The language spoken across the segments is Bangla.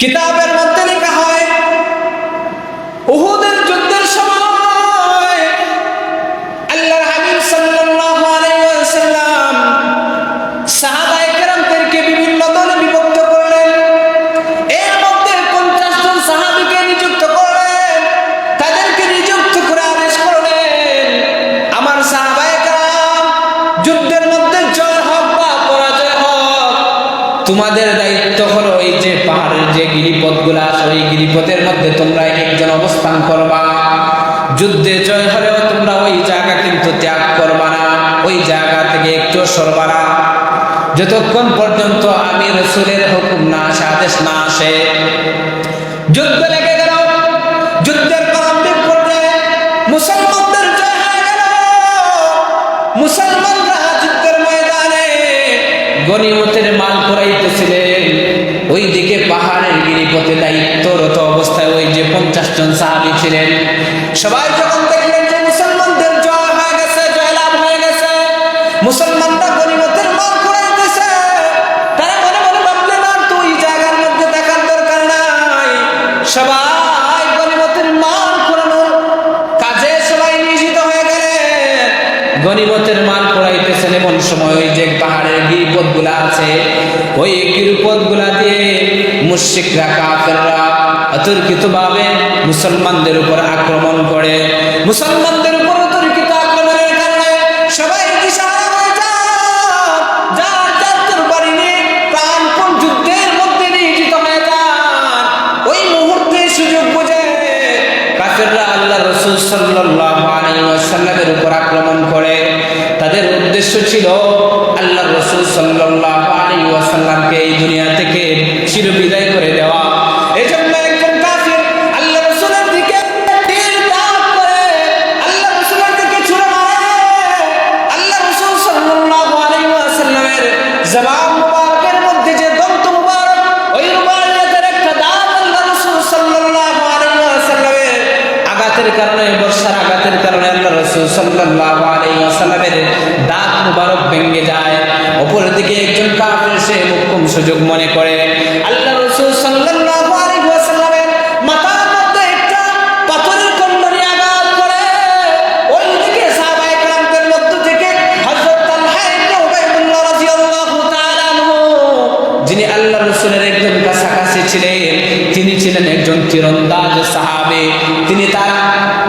কিতাবের মধ্যে লেখা হয় যুদ্ধের বিভিন্ন বিভক্ত করলেন। এর মধ্যে 50 জন সাহাবীকে নিযুক্ত তাদেরকে নিযুক্ত করে আমার যুদ্ধের মধ্যে বা পরাজয় হোক, তোমাদের দায়িত্ব যে গিরিপথগুলো আছে, ওই গিরিপথের মধ্যে তোমরা একজন অবস্থান করবা। যুদ্ধে জয় হলেও তোমরা ওই জায়গা কিন্তু ত্যাগ করবা না, ওই জায়গা থেকে একটু সরবা না। যতক্ষণ পর্যন্ত আমি রসুলের হুকুম না আসে, আদেশ না আসে, যুদ্ধ লেগে গেল, যুদ্ধের প্রারম্ভিক পর্যায়ে মুসলমানদের জয় হয়ে গেল। মুসলমানরা যুদ্ধের ময়দানে গনিমতের মাল করাইতেছিলেন ওই দিকে দায়িত্বরত অবস্থায় ওই যে পঞ্চাশ জন সাহাবি ছিলেন, সবাই যখন দেখলেন যে মুসলমানদের জয় হয়ে গেছে, জয়লাভ হয়ে গেছে, মুসলমানরা গনিমতের মাল করাইতেছে তারা মনে মনে ভাবলেন, আর তো ওই জায়গার মধ্যে দেখার দরকার নাই। সবাই গনিমতের মাল মান পড়াইতেছেন এমন সময় ওই যে পাহাড়ের গিরিপথগুলা আছে, ওই গিরিপথগুলা মুশিকরা কাফেররা অতর্কিত ভাবে মুসলমানদের উপর আক্রমণ করে। মুসলমানদের উপর অতর্কিত আক্রমণের কারণে সবাই উদ্দেশ্য ছিল আল্লাহ রসুল সাল্লাল্লাহু আলাইহি ওয়াসাল্লামকে এই দুনিয়া থেকে চিরবিদায় আঘাতের কারণে, বর্ষার আঘাতের কারণে আল্লাহ রসুল সাল্লাল্লাহু আলাইহি ওয়াসাল্লামের দাঁত মুবারক ভেঙে যায়। অপরের দিকে একজন কাফের, সে মুখ্যম সুযোগ মনে করে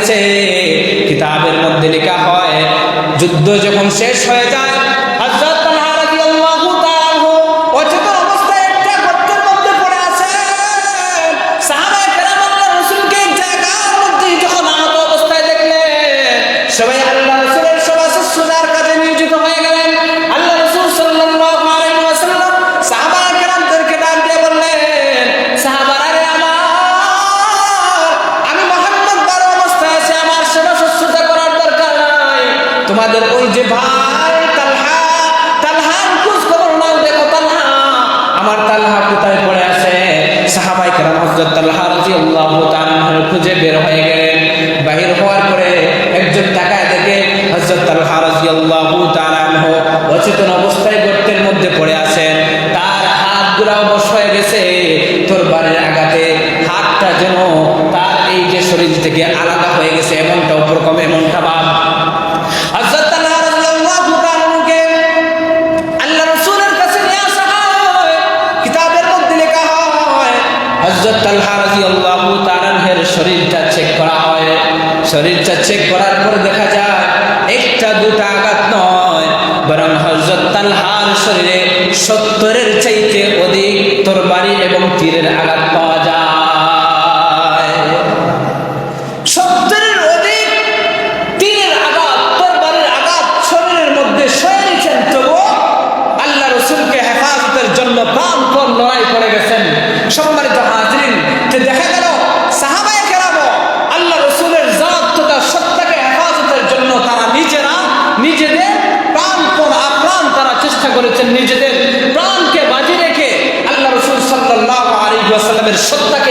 লেগেছে কিতাবের মধ্যে লেখা হয় যুদ্ধ যখন শেষ হয়ে যায় তোমাদের ওই যে ভাই তালহা, তালহার খোঁজ খবর নাও দেখো তালহা। আমার তালহা কোথায় পড়ে আছে? সাহাবাই কেরাম হযরত তালহা রাদিয়াল্লাহু তাআলার খুঁজে বের হয়ে গেলেন। বাহির হওয়ার পরে একজন টাকায় দেখে হযরত তালহা রাদিয়াল্লাহু তাআলা আনহু অচেতন অবস্থায় গর্তের মধ্যে পড়ে আছেন। তার হাতগুলো অবশ হয়ে গেছে। তরবারের আঘাতে হাতটা যেন তার এই যে শরীর থেকে আলাদা হয়ে গেছে, এমনটা উপরকম এমনটা হযরত তালহা তাআলা এর শরীরটা চেক করা হয়। শরীরটা চেক করার পর দেখা যায়, একটা দুটা আঘাত নয়, বরং হযরত তালহার শরীরে সত্তরের চাইতে অধিক তরবারি এবং তীরের আঘাত করেছেন নিজেদের প্রাণকে বাজি রেখে আল্লাহ রসুল সাল্লাহ আলী সত্তাকে